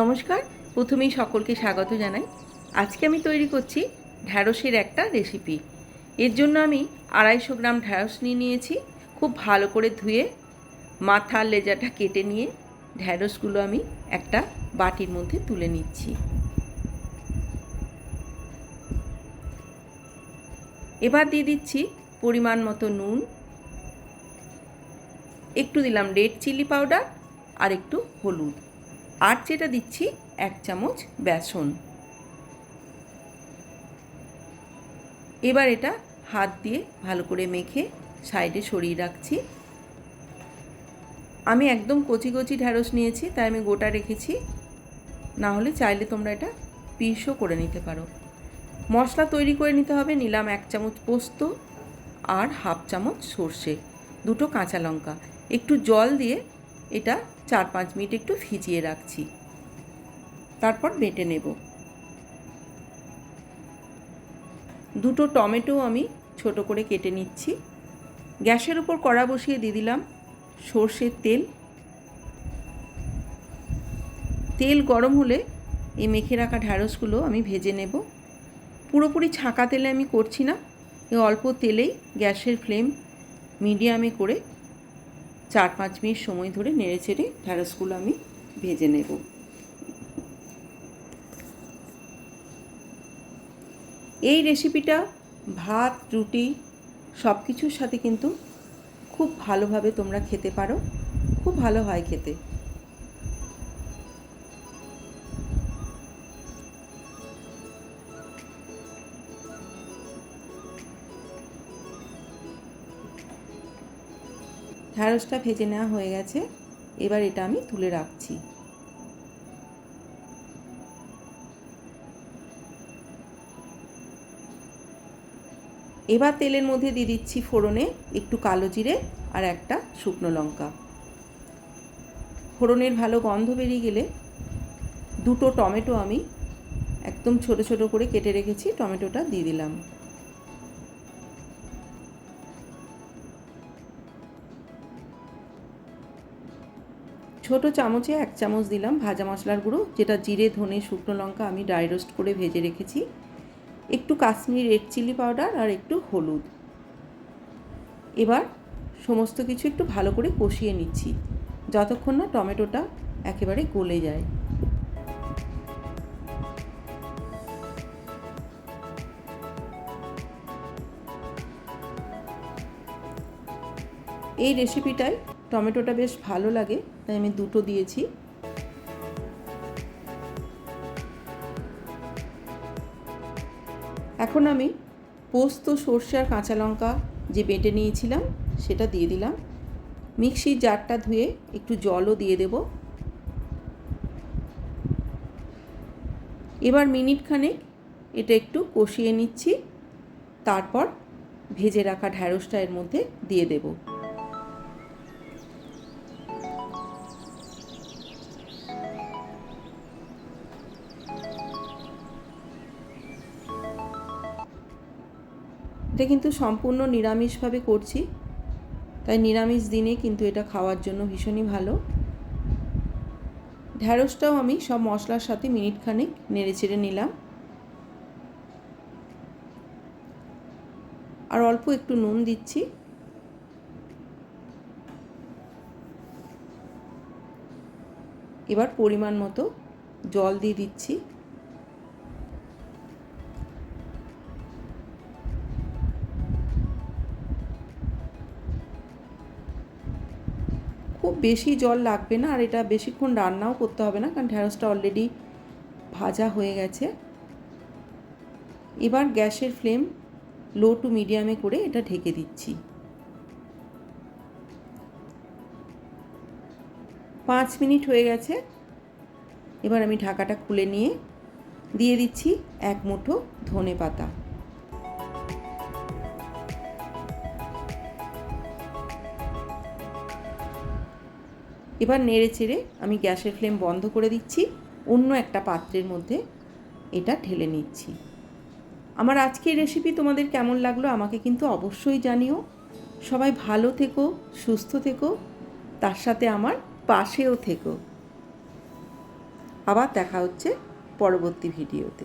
নমস্কার, প্রথমেই সকলকে স্বাগত জানাই। আজকে আমি তৈরি করছি ঢ্যাঁড়সের একটা রেসিপি এর জন্য আমি আড়াইশো গ্রাম ঢ্যাঁড়স নিয়ে নিয়েছি। খুব ভালো করে ধুয়ে মাথা লেজাটা কেটে নিয়ে ঢ্যাঁড়সগুলো আমি একটা বাটির মধ্যে তুলে নিচ্ছি। এবার দিয়ে দিচ্ছি পরিমাণ মতো নুন। একটু দিলাম রেড চিলি পাউডার আর একটু হলুদ। আর যেটা দিচ্ছি, এক চামচ বেসন। এবার এটা হাত দিয়ে ভালো করে মেখে সাইডে সরিয়ে রাখছি। আমি একদম কচি কচি ঢ্যাঁড়স নিয়েছি, তাই আমি গোটা রেখেছি। না হলে চাইলে তোমরা এটা পিসও করে নিতে পারো। মশলা তৈরি করে নিতে হবে, নিলাম এক চামচ পোস্ত আর হাফ চামচ সর্ষে, দুটো কাঁচা লঙ্কা। একটু জল দিয়ে এটা চার পাঁচ মিনিট একটু ভিজিয়ে রাখছি। তারপর বেটে নেব। দুটো টমেটো আমি ছোট করে কেটে নিচ্ছি। গ্যাসের উপর কড়া বসিয়ে দিয়ে দিলাম সর্ষের তেল। তেল গরম হলে এই মেখে রাখা ঢ্যাঁড়সগুলো আমি ভেজে নেব। পুরোপুরি ছাঁকা তেলে আমি করছি না। এই অল্প তেলেই গ্যাসের ফ্লেম মিডিয়ামে করে চার পাঁচ মিনিট সময় ধরে নেড়ে চেড়ে ঢ্যাঁড়সগুলো আমি ভেজে নেব। এই রেসিপিটা ভাত, রুটি সব কিছুর সাথে কিন্তু খুব ভালোভাবে তোমরা খেতে পারো। খুব ভালো হয় খেতে। ঢ্যাঁড়সটা ভেজে নেওয়া হয়ে গেছে। এবার এটা আমি তুলে রাখছি। এবার তেলের মধ্যে দিয়ে দিচ্ছি ফোড়নে একটু কালো জিরে আর একটা শুকনো লঙ্কা। ফোড়নের ভালো গন্ধ বেরিয়ে গেলে দুটো টমেটো আমি একদম ছোট ছোট করে কেটে রেখেছি, টমেটোটা দিয়ে দিলাম। ছোট চামচে এক চামচ দিলাম ভাজা মশলার গুঁড়ো, যেটা জিরে, ধনে, শুকনো লঙ্কা আমি ড্রাই রোস্ট করে ভেজে রেখেছি। একটু কাশ্মীরি রেড চিলি পাউডার আর একটু হলুদ। এবার সমস্ত কিছু একটু ভালো করে কষিয়ে নিচ্ছি, যতক্ষণ না টমেটোটা একেবারে গলে যায়। এই রেসিপিটায় টমেটোটা বেশ ভালো লাগে, তাই আমি দুটো দিয়েছি। এখন আমি পোস্ত, সর্ষে আর কাঁচা লঙ্কা যে বেটে নিয়েছিলাম, সেটা দিয়ে দিলাম। মিক্সির জারটা ধুয়ে একটু জলও দিয়ে দেব। এবার মিনিট খানেক এটা একটু কষিয়ে নিচ্ছি, তারপর ভেজে রাখা ঢ্যাঁড়সটা এর মধ্যে দিয়ে দেবো। এটা কিন্তু সম্পূর্ণ নিরামিষভাবে করছি। তাই নিরামিষ দিনে কিন্তু এটা খাওয়ার জন্য ভীষণই ভালো। ঢ্যাঁড়সটাও আমি সব মশলার সাথে মিনিট খানেক নেড়ে চেড়ে নিলাম। আর অল্প একটু নুন দিচ্ছি। এবার পরিমাণ মতো জল দিয়ে দিচ্ছি। খুব বেশি জল লাগবে না, আর এটা বেশিক্ষণ রান্নাও করতে হবে না, কারণ ঢ্যাঁড়সটা অলরেডি ভাজা হয়ে গেছে। এবার গ্যাসের ফ্লেম লো টু মিডিয়ামে করে এটা ঢেকে দিচ্ছি। পাঁচ মিনিট হয়ে গেছে, এবার আমি ঢাকাটা খুলে নিয়ে দিয়ে দিচ্ছি এক মুঠো ধনে পাতা এবার নেড়ে চেড়ে আমি গ্যাসের ফ্লেম বন্ধ করে দিচ্ছি, অন্য একটা পাত্রের মধ্যে এটা ঢেলে নিচ্ছি। আমার আজকের রেসিপি তোমাদের কেমন লাগল আমাকে কিন্তু অবশ্যই জানিও। সবাই ভালো থেকো, সুস্থ থেকো, তার সাথে আমার পাশেও থেকো। আবার দেখা হচ্ছে পরবর্তী ভিডিওতে